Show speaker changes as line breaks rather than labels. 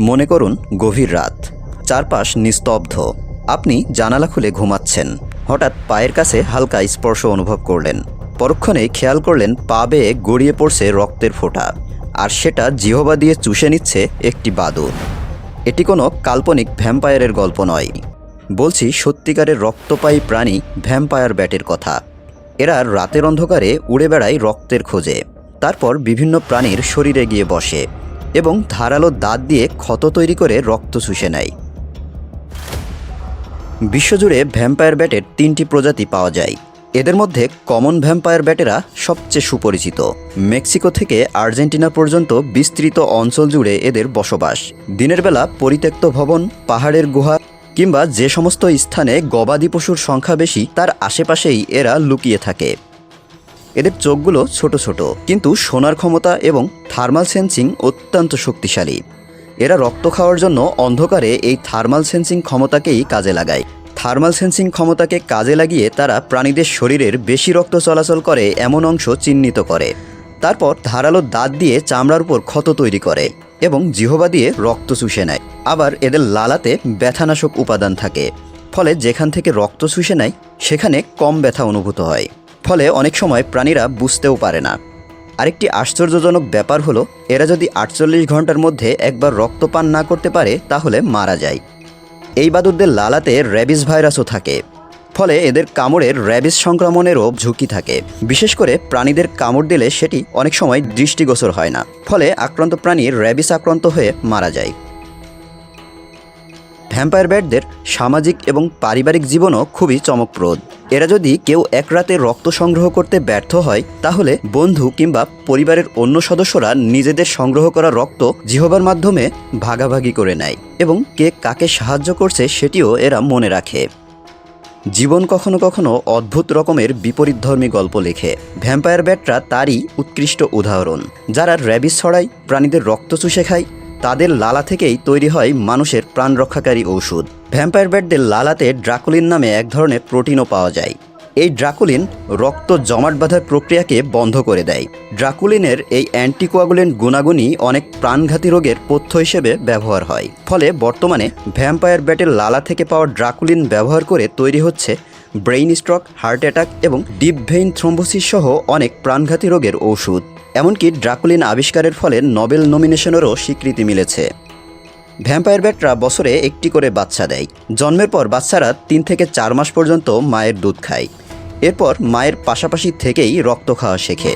মনে করুন, গভীর রাত। চারপাশ নিস্তব্ধ। আপনি জানালা খুলে ঘুমাচ্ছেন। হঠাৎ পায়ের কাছে হালকা স্পর্শ অনুভব করলেন। পরক্ষণে খেয়াল করলেন, পা বেয়ে গড়িয়ে পড়ছে রক্তের ফোঁটা। আর সেটা জিহবা দিয়ে চুষে নিচ্ছে একটি বাদুর। এটি কোনো কাল্পনিক ভ্যাম্পায়ারের গল্প নয়। বলছি, সত্যিকারের রক্তপায়ী প্রাণী ভ্যাম্পায়ার ব্যাটের কথা। এরা রাতের অন্ধকারে উড়ে বেড়ায় রক্তের খোঁজে। তারপর বিভিন্ন প্রাণীর শরীরে গিয়ে বসে। এবং ধারালো দাঁত দিয়ে ক্ষত তৈরি করে রক্ত শুষে নেয়। বিশ্বজুড়ে ভ্যাম্পায়ার ব্যাটের তিনটি প্রজাতি পাওয়া যায়। এদের মধ্যে কমন ভ্যাম্পায়ার ব্যাটেরা সবচেয়ে সুপরিচিত। মেক্সিকো থেকে আর্জেন্টিনা পর্যন্ত বিস্তৃত অঞ্চল জুড়ে এদের বসবাস। দিনের বেলা পরিত্যক্ত ভবন, পাহাড়ের গুহা কিংবা যে সমস্ত স্থানে গবাদি পশুর সংখ্যা বেশি, তার আশেপাশেই এরা লুকিয়ে থাকে। এদের চোখগুলো ছোট ছোট। কিন্তু সোনার ক্ষমতা এবং থার্মাল সেন্সিং অত্যন্ত শক্তিশালী। এরা রক্ত খাওয়ার জন্য অন্ধকারে এই থার্মাল সেন্সিং ক্ষমতাকেই কাজে লাগায়। থার্মাল সেন্সিং ক্ষমতাকে কাজে লাগিয়ে তারা প্রাণীদের শরীরের বেশি রক্ত চলাচল করে এমন অংশ চিহ্নিত করে। তারপর ধারালো দাঁত দিয়ে চামড়ার উপর ক্ষত তৈরি করে এবং জিহবা দিয়ে রক্ত চুষে নেয়। আবার এদের লালাতে ব্যথানাশক উপাদান থাকে। ফলে যেখান থেকে রক্ত চুষে নেয়, সেখানে কম ব্যথা অনুভূত হয়। ফলে অনেক সময় প্রাণীরা বুঝতেও পারে না। আরেকটি আশ্চর্যজনক ব্যাপার হলো, এরা যদি আটচল্লিশ ঘণ্টার মধ্যে একবার রক্তপান না করতে পারে, তাহলে মারা যায়। এই বাদুরদের লালাতে র্যাবিস ভাইরাসও থাকে। ফলে এদের কামড়ের র্যাবিস সংক্রমণেরও ঝুঁকি থাকে। বিশেষ করে প্রাণীদের কামড় দিলে সেটি অনেক সময় দৃষ্টিগোচর হয় না। ফলে আক্রান্ত প্রাণী র্যাবিস আক্রান্ত হয়ে মারা যায়। ভ্যাম্পায়ার ব্যাটদের সামাজিক এবং পারিবারিক জীবনও খুবই চমকপ্রদ। এরা যদি কেউ এক রাতে রক্ত সংগ্রহ করতে ব্যর্থ হয়, তাহলে বন্ধু কিংবা পরিবারের অন্য সদস্যরা নিজেদের সংগ্রহ করা রক্ত জিহবার মাধ্যমে ভাগাভাগি করে নেয় এবং কে কাকে সাহায্য করছে সেটিও এরা মনে রাখে। জীবন কখনো কখনো অদ্ভুত রকমের বিপরীতধর্মী গল্প লেখে। ভ্যাম্পায়ার ব্যাটরা তারই উৎকৃষ্ট উদাহরণ। যারা র্যাবিস ছড়ায়, প্রাণীদের রক্ত চুষে খায় তাদের লালা থেকেই তৈরি হয় মানুষের প্রাণ রক্ষাকারী ঔষধ। ভ্যাম্পায়ার ব্যাটদের লালাতে ড্রাকুলিন নামে এক ধরনের প্রোটিনও পাওয়া যায়। এই ড্রাকুলিন রক্ত জমাট বাঁধার প্রক্রিয়াকে বন্ধ করে দেয়। ড্রাকুলিনের এই অ্যান্টিকোয়াগুলেন্ট গুণাগুণই অনেক প্রাণঘাতী রোগের পথ্য হিসেবে ব্যবহার হয়। ফলে বর্তমানে ভ্যাম্পায়ার ব্যাটের লালা থেকে পাওয়া ড্রাকুলিন ব্যবহার করে তৈরি হচ্ছে ব্রেইন স্ট্রোক হার্ট অ্যাটাক এবং ডিপ ভেইন থ্রম্বোসিস সহ অনেক প্রাণঘাতী রোগের ওষুধ এমনকি ড্রাকুলিন আবিষ্কারের ফলে নোবেল নমিনেশনেরও স্বীকৃতি মিলেছে। ভ্যাম্পায়ার ব্যাটরা বছরে একটি করে বাচ্চা দেয়। জন্মের পর বাচ্চারা তিন থেকে চার মাস পর্যন্ত মায়ের দুধ খায়। এরপর মায়ের পাশাপাশি থেকেই রক্ত খাওয়া শেখে।